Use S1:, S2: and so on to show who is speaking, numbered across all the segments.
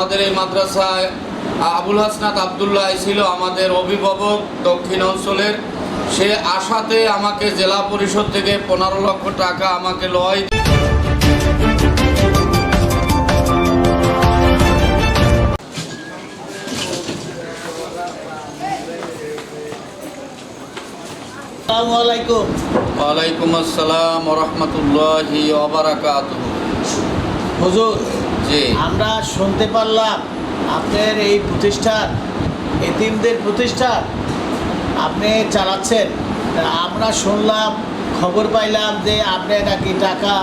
S1: আমাদের এই মাদ্রাসায় আবুল হাসনাত আবদুল্লাহ ছিল আমাদের অভিভাবক দক্ষিণ অঞ্চলের। সে আশাতে আমাকে জেলা পরিষদ থেকে পনেরো লক্ষ টাকা আমাকে লয়। ওয়ালাইকুম আসসালাম রহমতুল্লাহি ওবরাকাত
S2: হুজুর আমরা শুনতে পারলাম আপনার এই প্রতিষ্ঠান, এতিমদের প্রতিষ্ঠান আপনি চালাচ্ছেন। আমরা শুনলাম, খবর পাইলাম যে আপনি নাকি টাকা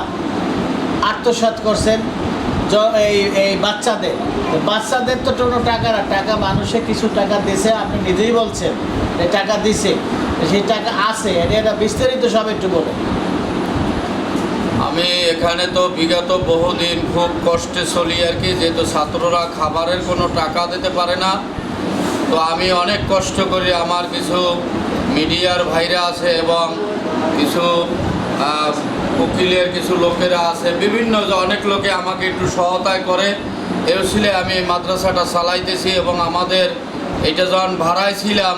S2: আত্মসাৎ করছেন এই এই বাচ্চাদের। বাচ্চাদের তো কোনো টাকা না, টাকা মানুষে কিছু টাকা দিছে, আপনি নিজেই বলছেন টাকা দিছে। সেই টাকা আছে, এটা বিস্তারিত সব একটু বলেন।
S1: আমি এখানে তো বিগত বহুদিন খুব কষ্টে চলি আর কি, যেহেতু ছাত্ররা খাবারের কোনো টাকা দিতে পারে না। তো আমি অনেক কষ্ট করি আমার কিছু মিডিয়ার ভাইরা আছে এবং কিছু উকিলের কিছু লোকেরা আছে, বিভিন্ন অনেক লোকে আমাকে একটু সহায়তায় করে। এও ছিলে আমি মাদ্রাসাটা চালাইতেছি এবং আমাদের এটা যখন ভাড়ায় ছিলাম,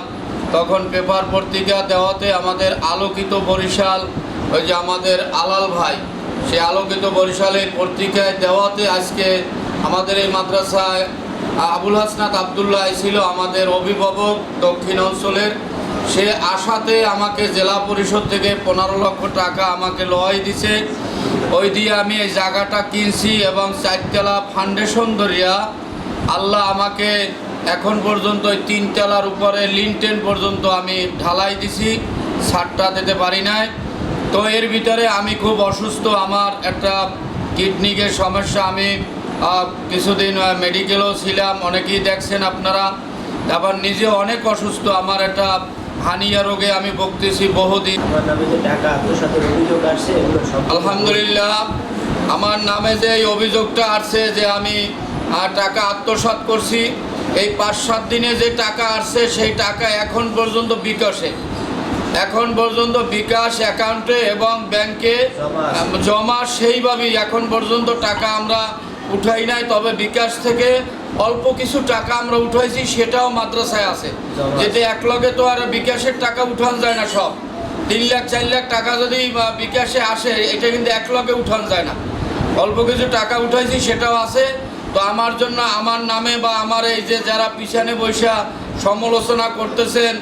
S1: তখন পেপার পত্রিকা দেওয়াতে আমাদের আলোকিত বরিশাল, ওই যে আমাদের আলাল ভাই সে আলোকিত বরিশালের পত্রিকায় দেওয়াতে আজকে আমাদের এই মাদ্রাসায় আবুল হাসনাত আবদুল্লাহ ছিল আমাদের অভিভাবক দক্ষিণ অঞ্চলের। সে আশাতে আমাকে জেলা পরিষদ থেকে পনেরো লক্ষ টাকা আমাকে লয় দিছে। ওই দিয়ে আমি এই জায়গাটা কিনছি এবং চারতলা ফাউন্ডেশন ধরিয়া আল্লাহ আমাকে এখন পর্যন্ত ওই তিনতলার উপরে লিনটেন পর্যন্ত আমি ঢালাই দিছি। ছাদটা দিতে পারি নাই। তো এর ভিতরে আমি খুব অসুস্থ আমার একটা কিডনিকের সমস্যা আমি কিছুদিন মেডিকেলও ছিলাম অনেকেই দেখছেন আপনারা। তারপর নিজে অনেক অসুস্থ আমার একটা হানিয়া রোগে আমি ভুগতেছি বহুদিন। আলহামদুলিল্লাহ আমার নামে যে এই অভিযোগটা আসছে যে আমি টাকা আত্মসাৎ করছি এই পাঁচ সাত দিনে যে টাকা আসছে সেই টাকা এখন পর্যন্ত বিকাশে। এখন পর্যন্ত বিকাশ অ্যাকাউন্টে এবং ব্যাংকে
S3: জমা
S1: সেইভাবেই এখন পর্যন্ত টাকা আমরা উঠাই নাই তবে বিকাশ থেকে অল্প কিছু টাকা আমরা উঠাইছি সেটাও মাদ্রাসায় আছে। যেতে এক লগে তো আর বিকাশের টাকা উঠান যায় না সব। তিন লাখ চার লাখ টাকা যদি বিকাশে আসে এটা কিন্তু এক লগে উঠান যায় না। অল্প কিছু টাকা উঠাইছি সেটাও আছে। তো আমার জন্য আমার নামে বা আমার এই যে যারা পিছনে বৈশা সমালোচনা করতেছেন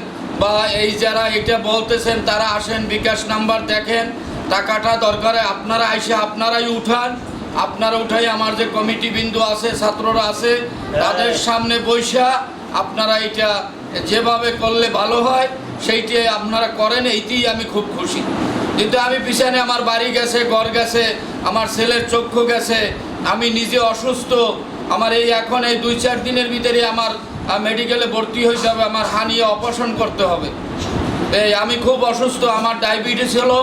S1: বা এই যারা এটা বলতেছেন, তারা আসেন, বিকাশ নাম্বার দেখেন, টাকাটা দরকারে আপনারা এসে আপনারাই উঠান। আপনারা উঠাই আমার যে কমিটি বিন্দু আছে, ছাত্ররা আছে, তাদের সামনে বৈশা আপনারা এটা যেভাবে করলে ভালো হয়, সেইটি আপনারা করেন এইটি আমি খুব খুশি। কিন্তু আমি পিছনে আমার বাড়ি গেছে, ঘর গেছে, আমার ছেলের চক্ষু গেছে, আমি নিজে অসুস্থ, আমার এই এখন এই দুই চার দিনের ভিতরে আমার মেডিকেলে ভর্তি হইতে হবে, আমার হানিয়ে অপারেশন করতে হবে। এই, আমি খুব অসুস্থ, আমার ডায়াবেটিস হলো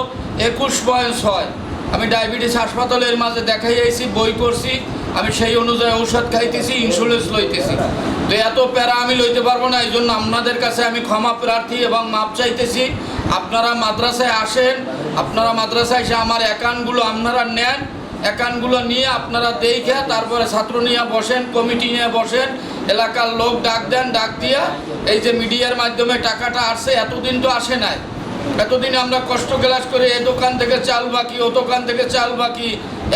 S1: একুশ পয়েন্ট ছয় আমি ডায়াবেটিস হাসপাতালের মাঝে দেখাই আইছি, বই করছি আমি সেই অনুযায়ী ঔষধ খাইতেছি ইন্স্যুরেন্স লইতেছি। তো এত প্যারা আমি লইতে পারব না এই জন্য আপনাদের কাছে আমি ক্ষমা প্রার্থী এবং মাপ চাইতেছি। আপনারা মাদ্রাসায় আসেন, আপনারা মাদ্রাসায় এসে আমার অ্যাকাউন্টগুলো আপনারা নেন অ্যাকাউন্টগুলো নিয়ে আপনারা দেখে তারপরে ছাত্র নিয়ে বসেন, কমিটি নিয়ে বসেন এলাকার লোক ডাক দেন, ডাক দিয়া এই যে মিডিয়ার মাধ্যমে টাকাটা আসছে, এতদিন তো আসে নাই। এতদিন আমরা কষ্ট ক্লাস করে এ দোকান থেকে চাল বাকি, ও দোকান থেকে চাল বাকি,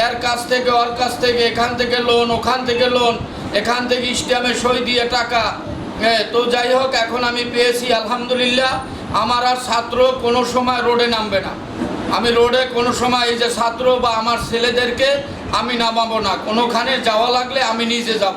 S1: এর কাছ থেকে, ওর কাছ থেকে, এখান থেকে লোন ওখান থেকে লোন এখান থেকে স্ট্যাম্পে সই দিয়ে টাকা। হ্যাঁ তো যাই হোক, এখন আমি পেয়েছি, আলহামদুলিল্লাহ, আমার আর ছাত্র কোনো সময় রোডে নামবে না। আমি রোডে কোনো সময় এই যে ছাত্র বা আমার ছেলেদেরকে আমি নামাবো না। কোনোখানে যাওয়া লাগলে আমি নিজে যাব।